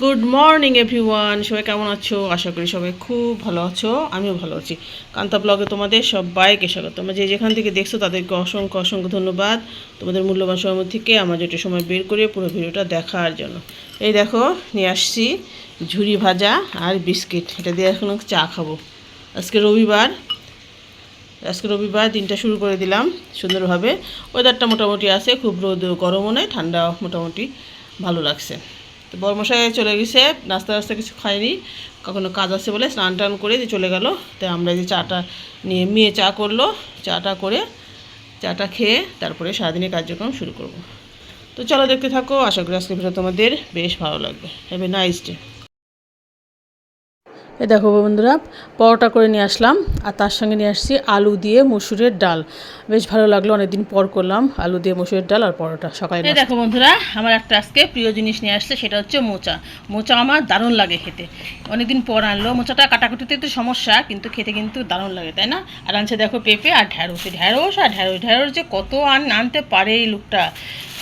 Good morning everyone সবাই কেমন আছো? আশা করি সবাই খুব ভালো আছো। আমিও ভালো আছি। কান্তা ব্লগে তোমাদের সবাইকে স্বাগত। তোমরা যে যেখান থেকে দেখছ, তাদেরকে অসংখ্য অসংখ্য ধন্যবাদ। তোমাদের মূল্যবান সময় থেকে আমার যেটা সময় বের করে পুরো ভিডিওটা দেখার জন্য। এই দেখো, নিয়ে আসছি ঝুরি ভাজা আর বিস্কিট। এটা দিয়ে এখন চা খাব। আজকে রবিবার। আজকে রবিবার দিনটা শুরু করে দিলাম সুন্দরভাবে। ওয়েদারটা মোটামুটি আছে, খুব রোদ গরমও নেই ঠান্ডা মোটামুটি ভালো লাগছে। তো বর্মশাই চলে গেছে, নাস্তা নাস্তা কিছু খায়নি, কখনো কাজ আছে বলে স্নান টান করে যে চলে গেল। তো আমরা যে চাটা নিয়ে, মেয়ে চা করল, চাটা করে, চাটা খেয়ে তারপরে সারাদিনের কার্যক্রম শুরু করব। তো চলো দেখতে থাকো, আশা করি আজকে ভিডিও তোমাদের বেশ ভালো লাগবে। হ্যাভ এ নাইস ডে এ দেখো বন্ধুরা পরোটা করে নিয়ে আসলাম আর তার সঙ্গে নিয়ে আসছি আলু দিয়ে মসুরের ডাল। বেশ ভালো লাগল অনেকদিন পর করলাম আলু দিয়ে মসুরের ডাল আর পরোটা সকালে দেখো বন্ধুরা আমার একটা আজকে প্রিয় জিনিস নিয়ে আসছে সেটা হচ্ছে মোচা। মোচা আমার দারুণ লাগে খেতে। অনেকদিন পর আনলো মোচাটা কাটাকুটিতে একটু সমস্যা কিন্তু খেতে কিন্তু দারুণ লাগে তাই না? আর আনছে দেখো পেঁপে আর ঢ্যাঁড়স। ঢ্যাঁড়স আর ঢ্যাঁড়স ঢ্যাঁড়স যে কত আন আনতে পারে এই লোকটা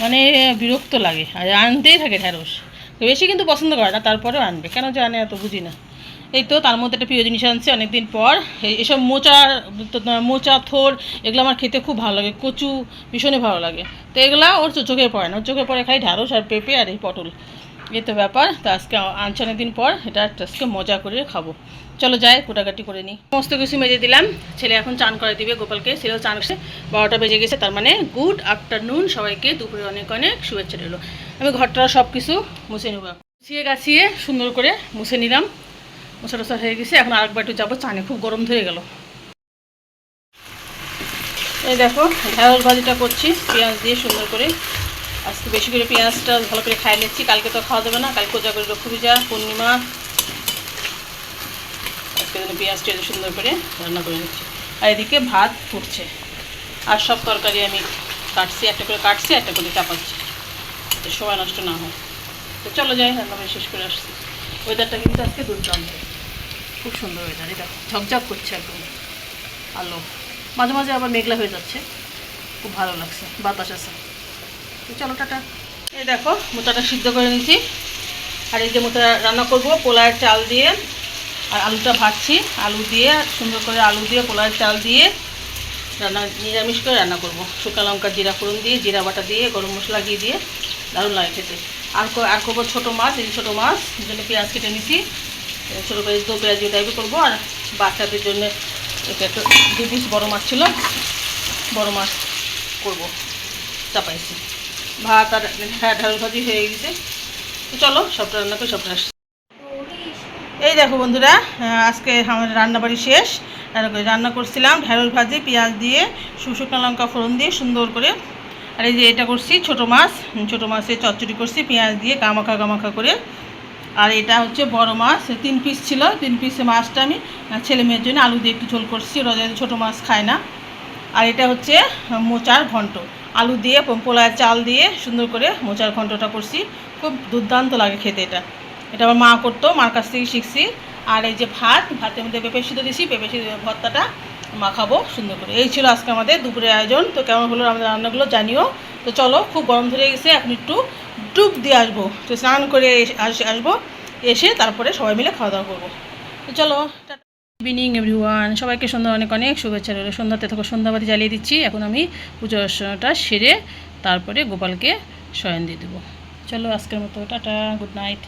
মানে বিরক্ত লাগে। আর আনতেই থাকে ঢ্যাঁড়স। বেশি কিন্তু পছন্দ করে না তারপরেও আনবে। কেন যে আনে এত বুঝি না। এই তো, তার মধ্যে একটা প্রিয় জিনিস আনছে অনেকদিন পর। এসব মোচা মোচা, থোর, এগুলো আমার খেতে খুব ভালো লাগে, কচু ভীষণই ভালো লাগে। তো এগুলা ওর চোখে পড়ে না, ওর চোখে পড়ে খাই ঢ্যাঁড়স আর পেঁপে আর এই পটল। এই তো ব্যাপার, তো আজকে আনছে অনেকদিন পর, এটা আজকে মজা করে খাব। চলো যাই, কোটাকাটি করে নিই। সমস্ত কিছু মেজে দিলাম, ছেলে এখন চান করে দিবে গোপালকে, ছেলেও চান করছে। বারোটা বেজে গেছে, তার মানে গুড আফটারনুন, সবাইকে দুপুরে অনেক অনেক শুভেচ্ছা রইল। আমি ঘরটা সব কিছু মুছে নেব। গাছিয়ে সুন্দর করে মুছে নিলাম। মশা টসা হয়ে গেছে, এখন আরেকবার একটু যাব, চানে খুব গরম ধরে গেল। এই দেখো, ঢেঁড়স ভাজিটা করছি, পেঁয়াজ দিয়ে সুন্দর করে। আজকে বেশি করে পেঁয়াজটা ভালো করে খাই নিচ্ছি, কালকে তো খাওয়া যাবে না, কালকে কোজা করে লক্ষ্মী পূজা পূর্ণিমা। আজকে যেন পেঁয়াজটা সুন্দর করে রান্না করে নিচ্ছি। আর এদিকে ভাত ফুটছে। আর সব তরকারি আমি কাটছি, একটা করে কাটছি, একটা করে চাপাচ্ছি সময় নষ্ট না হয়। তো চলো যাই, রান্না করে শেষ করে আসছি। ওয়েদারটা কিন্তু আজকে দুর্দান্ত। খুব সুন্দর ওয়েদার এটা ঝকঝক করছে একদম। আলো। মাঝে মাঝে আবার মেঘলা হয়ে যাচ্ছে। খুব ভালো লাগছে, বাতাস আছে। চলো, টাটা। এই দেখো মোটাটা সিদ্ধ করে নিয়েছি। আর এই যে মোটা রান্না করব পোলার চাল দিয়ে। আর আলুটা ভাজছি, আলু দিয়ে, সুন্দর করে আলু দিয়ে পোলার চাল দিয়ে রান্না, নিরামিষ করে রান্না করব। শুকনো লঙ্কা, জিরা ফোড়ন দিয়ে, জিরা বাটা দিয়ে, গরম মশলা দিয়ে দিয়ে। দারুণ লাগে খেতে। আর আর করব ছোটো মাছ, এই ছোটো মাছ জন্য পেঁয়াজ কেটে নিছি। ছোটো পেঁয়াজ, দু পেঁয়াজ টাইপে করব। আর বাচ্চাদের জন্য একটু দু পিস বড়ো মাছ ছিল। বড়ো মাছ করব। চাপাইছি। ভাত আর হ্যাঁ ঢাল ভাজি হয়ে গেছে। তো চলো, সবটা রান্না করে সবটা আসছি। এই দেখো বন্ধুরা আজকে আমার রান্নাবাড়ি শেষ। রান্না করছিলাম ঢেঁড়স ভাজি, পেঁয়াজ দিয়ে, শুকনো লঙ্কা ফোড়ন দিয়ে সুন্দর করে আর এই যে এটা করছি ছোটো মাছ ছোটো মাছের চচ্চড়ি করছি, পেঁয়াজ দিয়ে গামাখা গামাখা করে। আর এটা হচ্ছে বড় মাছ তিন পিস ছিল, তিন পিসে মাছটা আমি ছেলে মেয়ের জন্য আলু দিয়ে একটু ঝোল করছি, ওরা ছোটো মাছ খায় না। আর এটা হচ্ছে মোচার ঘন্ট। আলু দিয়ে পোলায় চাল দিয়ে সুন্দর করে মোচার ঘন্টটা করছি, খুব দুর্দান্ত লাগে খেতে এটা। এটা আমার মা করতো, মার কাছ থেকে শিখছি। আর এই যে ভাত, ভাতের মধ্যে পেঁপে সিদ্ধ দিয়েছি, পেঁপে সিদ্ধ ভর্তাটা মাখাবো, সুন্দর করে। এই ছিল আজকে আমাদের দুপুরের আয়োজন। তো কেমন হলো আমাদের রান্নাগুলো জানিও। তো চলো, খুব গরম ধরে গেছে, এখন একটু ডুব দিয়ে আসব। তো স্নান করে আসব, এসে তারপরে সবাই মিলে খাওয়া দাওয়া করব। তো চলো ইভিনিং এভরিওয়ান সবাইকে সন্ধ্যা অনেক অনেক শুভেচ্ছা রইল। সন্ধ্যাতে তখন সন্ধ্যাবাতি জ্বালিয়ে দিচ্ছি। এখন আমি পুজো অর্চনাটা সেরে তারপরে গোপালকে শয়ন দিয়ে দেবো। চলো, আজকের মতো, টাটা। Good night